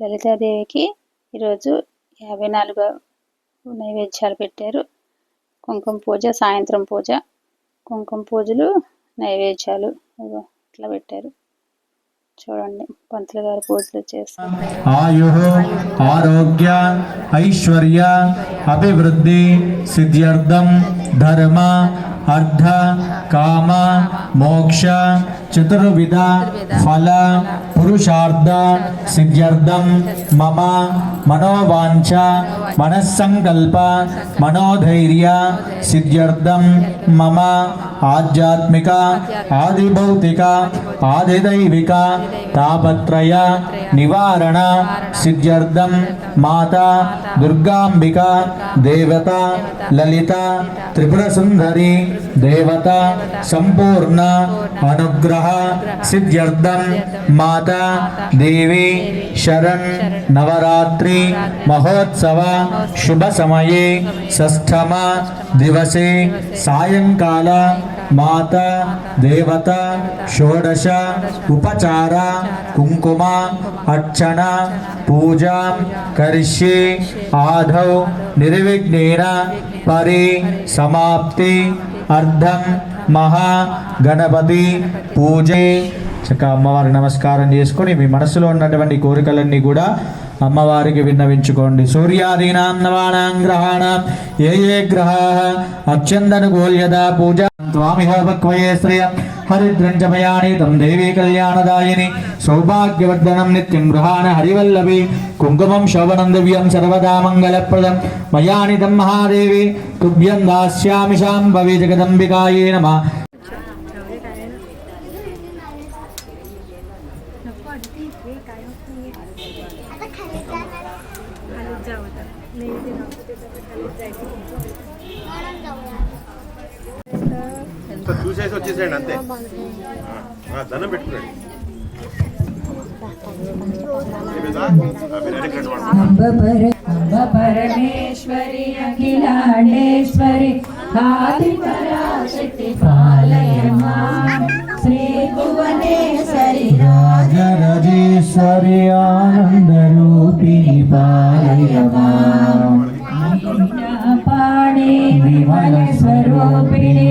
లలితాదేవికి ఈరోజు యాభై నాలుగు నైవేద్యాలు పెట్టారు. కుంకుమ పూజ సాయంత్రం పూజ కుంకుమ పూజలు నైవేద్యాలు ఇట్లా పెట్టారు. చూడండి పంతులు గారు పూజలు చేస్తారు. ఆయు ఆరోగ్య ఐశ్వర్య అభివృద్ధి సిద్ధ్యర్థం ధర్మ అర్థ కామ మోక్ష చతుర్విధ ఫల పురుషార్థ సిద్ధ్యర్థం మమ మనోవాంఛ మనస్సంకల్ప మనోధైర్య సిద్ధ్యర్థం మమ ఆధ్యాత్మిక ఆదిభౌతిక ఆదిదైవిక తాపత్రయ నివారణ సిద్ధ్యర్థం మాత దుర్గాంబిక దేవత లలిత త్రిపుర సుందరి దేవత సంపూర్ణ అనుగ్రహ సిద్ధ్యర్థం మాత దేవి శరణ్ నవరాత్రి మహోత్సవ శుభ సమయే షష్ఠమ దివసే సాయంకాల మాత దేవత షోడశ ఉపచార కుంకుమ అర్చన పూజ కరిష్యే ఆధౌ నిర్విఘ్నేన పరి సమాప్తి అర్ధం మహా గణపతి పూజే. చక్కగా అమ్మవారి నమస్కారం చేసుకొని మీ మనసులో ఉన్నటువంటి కోరికలన్నీ కూడా అమ్మవారికి విన్నవించుకోండి. సూర్యాదీనాం నవానాం గ్రహాణం ఏ ఏ గ్రహా అత్యందనుకూల్యత పూజ त्वामिहोपक्वयेश्रिय हरिद्रञ्जमयानि तं देवी कल्याणदायिनि सौभाग्यवर्धनं नित्यं गृहाण हरिवल्लभि कुङ्कुमं शोभनं दिव्यं सर्वदा मङ्गलप्रदं मयानि तं महादेवी तुभ्यं दास्यामि शाम्भवे जगदम्बिकायै नमः అంతే ఆ, దండం పెట్టుకురండి అయిపోయిందా? ఆ, మీరు అడిగిన రెండు వాడుకోండి. అంబ పర అంబ పరమేశ్వరి అఖిలాండేశ్వరి ఆది పరాశక్తి పాలయమా శ్రీ భువనేశ్వరి రాజరాజేశ్వరి ఆనందరూపిణి పాలయమా పాణి విమల స్వరూపిణి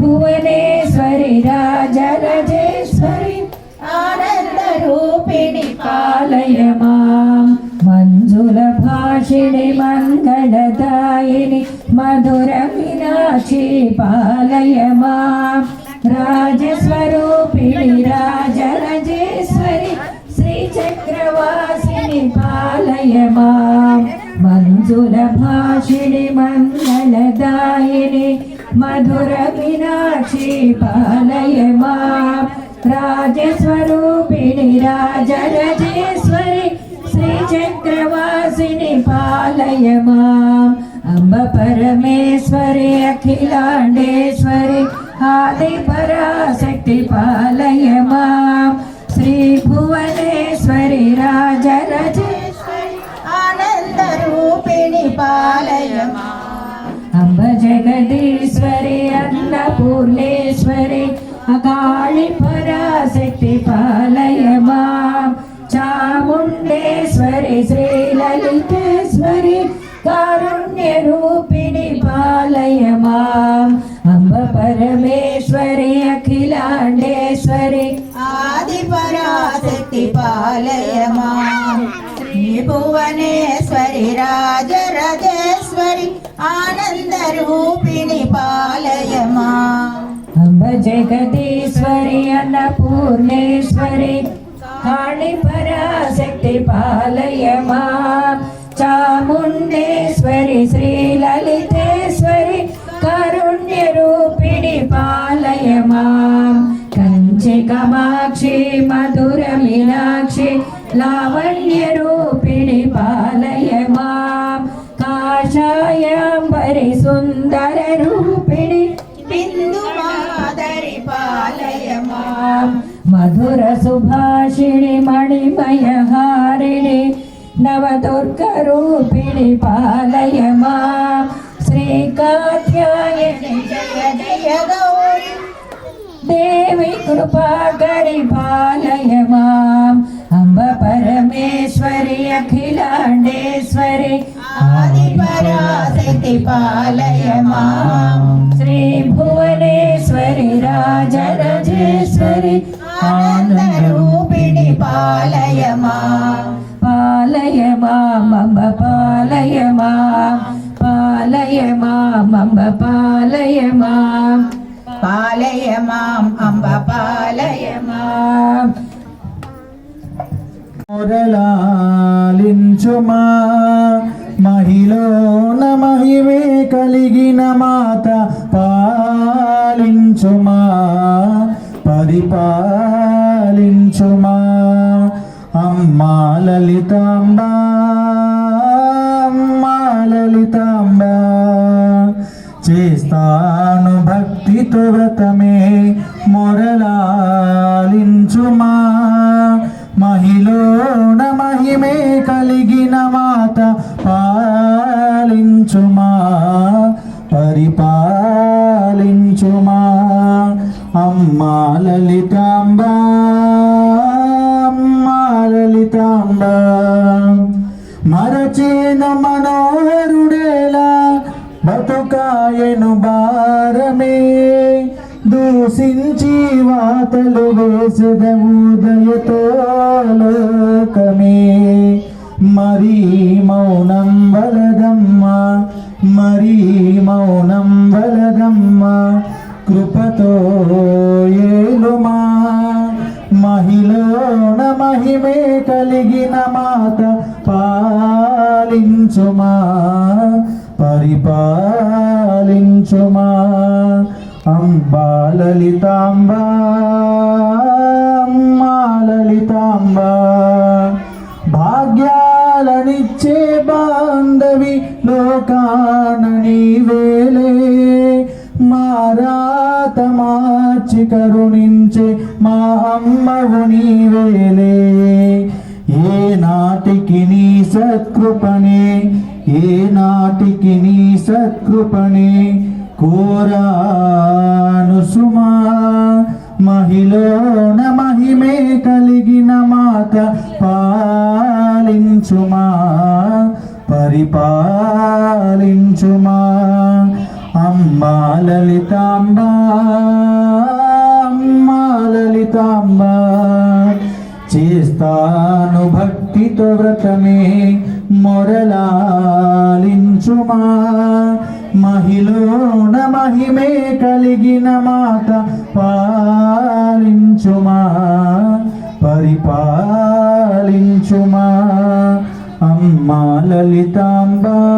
భువనేశ్వరి రాజరాజేశ్వరి ఆనంద రూపిణి పాలయమా మంజుల భాషిణి మంగళదాయిని మధుర మీనాక్షి పాలయమా రాజస్వరూపిణి రాజరాజేశ్వరి శ్రీ చక్రవాసిని పాలయమా మంజుల భాషిణి మంగళదాయిని మధుర మీనాక్షి పాలయమా రాజస్వరూపిణి రాజరజేశ్వరి శ్రీ చక్రవాసిని పాలయమా అంబ పరమేశ్వరి అఖిలాండేశ్వరి ఆది పరాశక్తి పాలయ మా శ్రీ భువనేశ్వరి రాజరజే రూపిణి పాలయమా అంబ జగదీశ్వరి అన్నపూర్ణేశ్వరి అకాళి పరాశక్తి పాలయమా? చాముండేశ్వరి శ్రీ లలితేశ్వరి కారుణ్య రూపిణి పాలయమా? అంబ పరమేశ్వరి అఖిలాండేశ్వరి ఆది పరాశక్తి పాలయమా శ్రీ భువనేశ్వరి రాజరాజేశ్వరి ఆనంద రూపిణి పాలయమా. అంబ జగదీశ్వరి అన్నపూర్ణేశ్వరి కాళి పరాశక్తి పాలయమా. చాముండేశ్వరి శ్రీ లలితేశ్వరి కారుణ్య రూపిణి కాషాయాంబరి సుందర రూపిణి బిందు మాదరి పాల మధుర సుభాషిణి మణిమయ హారిణి నవదుర్గ రూపిణి పాలయ మా శ్రీ కాత్యాయని జయ జయ గౌరి దేవి కృపాకరి పాలయ మాం అంబ పరమేశ్వరి అఖిలాండేశ్వరి ఆది పరాశక్తి పాలయ మాం శ్రీ భువనేశ్వరి రాజరాజేశ్వరి ఆనంద రూపిణి పాలయ మాం పాలయ మాంబ పాలయ మాం పాలయ మాంబ మహిమే కలిగిన మాత పాలించుమా పరిపాలించుమా. అమ్మా లలితాంబా అమ్మా లలితాంబా చేస్తాను భక్తి వ్రతమే మొరలా పాలించుమా పరిపాలించుమా? అమ్మా లలితాంబా అమ్మా లలితాంబా. మరచేన మనోహరుడేలా బతుకాయను భారమే. దూషించి వాతలు వేసదముదయతో లోకమే. మరీ మౌనం పాలించుమా పరిపాలించుమా అంబా లలితాంబా అమ్మా లలితాంబా భాగ్యాలనిచ్చే బాంధవి లోకాన నీవేలే మారాత మార్చి కరుణించే మా అమ్మవు నీవేలే ఏ నాటికి సత్కృపణే ఏ నాటికి నీ సత్కృపణే. కోరాను సుమా మహిళన మహిమే కలిగిన మాత పాలించుమా పరిపాలించుమా. అమ్మా లలితాంబా అమ్మా లలితాంబా చేస్తాను భక్తితో వ్రతమే మొరలాలించుమా. మహిళన మహిమే కలిగిన మాత పాలించుమా. పరిపాలించుమా. అమ్మా లలితాంబా.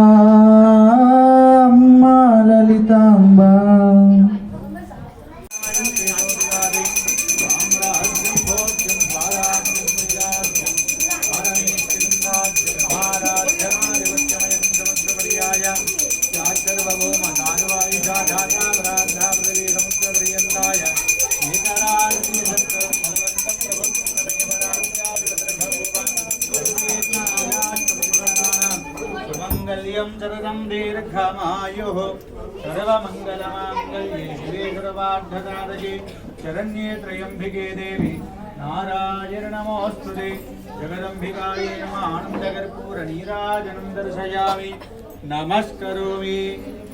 సుమంగళ్యం చరదం దీర్ఘమాయు సర్వమంగళమాంగళ్యే శివే సర్వార్థదారకే శరణ్యే త్రయంబికే దేవి నారాయణ నమోస్తుతే జగదంబికాయే నమ ఆనందకర్పూర నీరాజనం దర్శయామి नमस्करोमि।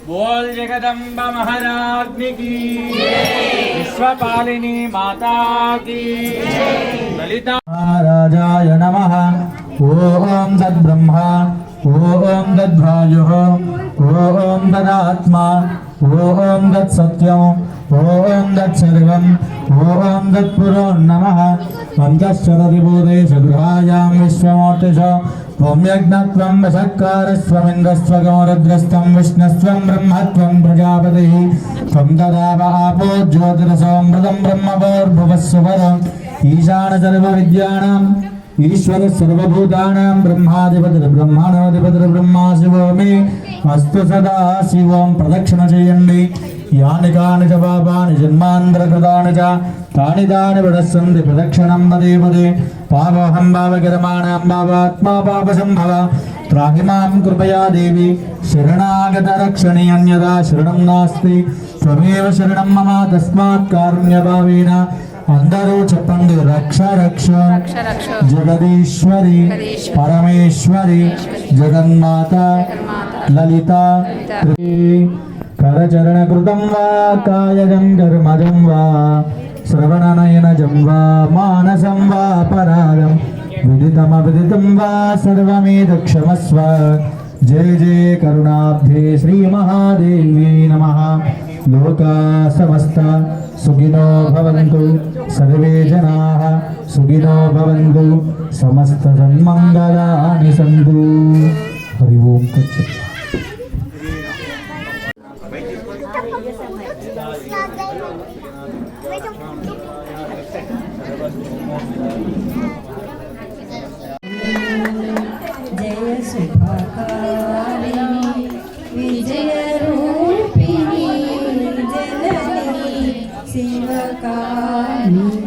बोल जगदम्ब महाराज की विश्वपालिनी माता की ललिता महाराजाय नमः। ॐ तद्ब्रह्मा ॐ तद्भायुः ॐ तदात्मा ॐ तत्सत्यम् ॐ तत्सर्वम् ॐ तत्पुरो नम। पञ्चश्चरदिबोधे चतुरायां विश्वमूर्ति ओम्यज्ञत्वं वषकारस्वमिन्द्रस्वगौरद्रस्तं विष्णस्वं ब्रह्मत्वं प्रजापतिः त्वं ददाव आपो ज्योतिरसोऽमृतं ब्रह्मवोर्भुवः सुवरम् ईशानसर्वविद्यानाम् ईश्वर सर्वभूतानां ब्रह्माधिपतिर्ब्रह्माणोऽधिपतिर्ब्रह्मा शिवो मे अस्तु सदा शिवं प्रदक्षिणचयण्डि यानि कानि च पापानि जन्मान्तरकृतानि च तानि तानि वदस्सन्ति प्रदक्षिणं पदे पदे पावोऽहं भावगरमाणां भावात्मा पापसम्भव त्राहि मां कृपया देवी शरणागतरक्षणे अन्यदा शरणं नास्ति त्वमेव शरणं मम तस्मात् कारुण्यभावेन అందరూ చెప్పండి రక్ష రక్ష జగదీశ్వరి పరమేశ్వరి జగన్మాత లలిత కరచరణకృతం వా కాయజం కర్మజం వా శ్రవణనయనజం వా మానసం వా పరాగం విదితమవిదితం వా సర్వమేద క్షమస్వ జయ జయ కరుణాబ్ధే శ్రీ మహాదేవి నమ లోకా సమస్త సుఖినో భవంతు సర్వే జనాః సుఖినో భవంతు సమస్త సన్మంగళాని సంతు హరి ఓం తచ్చ శివకారిణి అమ్మవు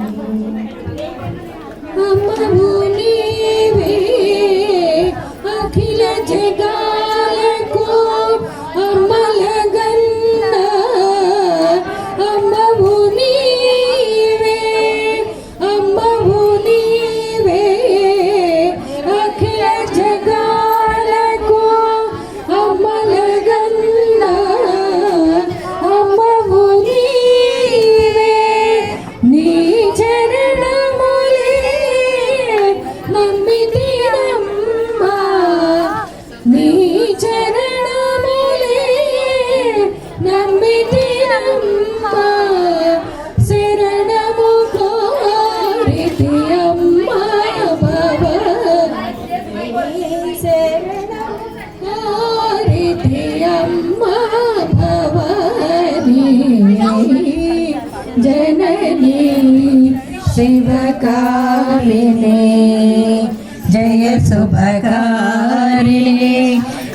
शिव शिवकारिणे जय शुभकारिणे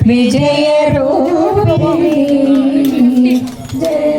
विजय रूपिणे जय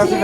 কাছে